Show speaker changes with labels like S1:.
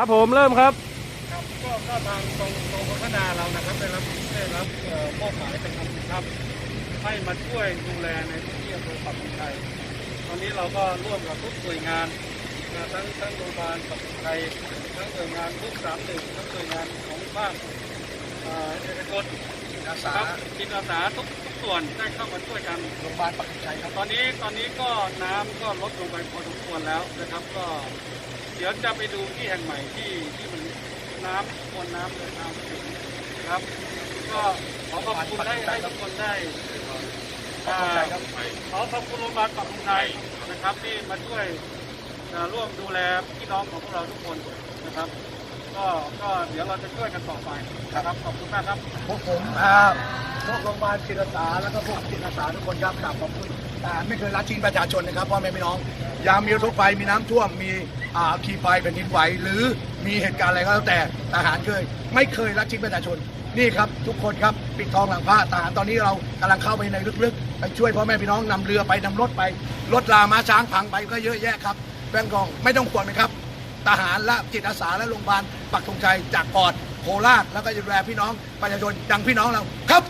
S1: ครับผมเริ่มครับ
S2: ครับก็ก็ทางกองกองพัฒนาเรานะครับได้รับได้รับมอบหมายเป็นคำสิครับ ให้มาช่วยดูแลในพื้นที่อำเภอปักธงชัยตอนนี้เราก็ร่วมกับทุกหน่วยงานนะทั้งทั้งโรงพยาบาลปักธงชัยทั้งหน่วยงานทุกสามหนึ่งทั้งหน่วยงานของภาคเอกชน
S3: อาสา
S2: ครับจิตอาสาทุกทุกส่วนได้เข้ามาช่วยกัน
S3: โรงพยาบาลปักธงชัยครับ
S2: ตอนนี้ตอนนี้ก็น้ำก็ลดลงไปพอสมควรแล้วนะครับ ก็เดี๋ยวจะไปดูที่แห่งใหม่ที่ที่มันน้ำมวลน้ำเลยน้ำถึงนะครับ ก็ขอขอบคุณให้ให้ทุกคนได้
S3: ปักธงชัยครับ
S2: ขอขอบคุณโรงพยาบาลปักธงชัยนะครับที่มาช่วยเอ่อ ร่วมดูแลพี่น้องของพวกเราทุกคนนะครับ ก็ก็เดี๋ยวเราจะช่วยกันต่อไปนะครับขอบคุณมากครับ
S3: พวกผมอ่าพวกโรงพยาบาลจิตอาสาแล้วก็พวกจิตอาสาทุกคนครับกราบขอบคุณทหารไม่เคยละทิ้งประชาชนนะครับพ่อแม่พี่น้องยามมีรถไฟมีน้ำท่วมมีอ่าขีไฟแผ่นดินไหวหรือมีเหตุการณ์อะไรก็แล้วแต่ทหารเคย ไม่เคยละทิ้งประชาชนนี่ครับทุกคนครับปิดทองหลังพระทหารตอนนี้เรากำลังเข้าไปในลึกๆ ไปช่วยพ่อแม่พี่น้องนำเรือไปนำรถไปรถลามาช้างพังไปก็เยอะแยะครับ แบงกองไม่ต้องกลัวนะครับ ทหารและจิตอาสาและโรงพยาบาลปักธงชัยจากปอดโคราชแล้วก็จะดูแลพี่น้องประชาชนดังพี่น้องเรา
S2: ครับ